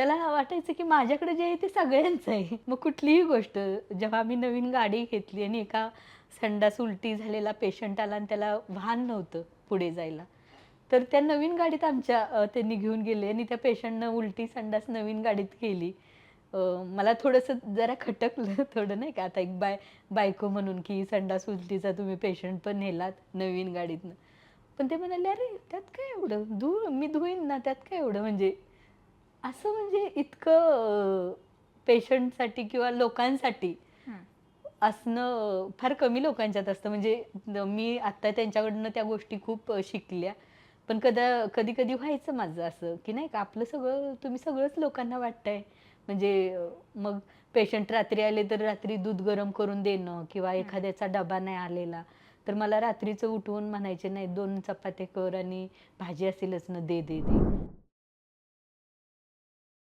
त्याला वाटायचं की माझ्याकडे जे आहे ते सगळ्यांचं आहे. मग कुठलीही गोष्ट जेव्हा आम्ही नवीन गाडी घेतली आणि एका संडास उलटी झालेला पेशंट आला आणि त्याला वाहन नव्हतं पुढे जायला तर त्या नवीन गाडीत आमच्या त्यांनी घेऊन गेले आणि त्या पेशंटनं उलटी संडास नवीन गाडीत केली मला थोडंसं जरा खटकलं थोडं नाही का आता एक बाय बायको म्हणून की संडास उलटीचा तुम्ही पेशंट पण नेलात नवीन गाडीतनं. पण ते म्हणाले अरे त्यात काय एवढं? धु मी धुईन ना त्यात काय एवढं? म्हणजे असं म्हणजे इतकं पेशंटसाठी किंवा लोकांसाठी असणं फार कमी लोकांच्यात असतं. म्हणजे मी आत्ता त्यांच्याकडनं त्या गोष्टी खूप शिकल्या. पण कदा कधी कधी व्हायचं माझं असं की नाही का आपलं सगळं तुम्ही सगळंच लोकांना वाटतंय. म्हणजे मग पेशंट रात्री आले तर रात्री दूध गरम करून देणं किंवा एखाद्याचा डबा नाही आलेला. तर मला रात्रीचं उठवून म्हणायचे नाही दोन चपात्या कर आणि भाजी असेलच ना दे दे दे.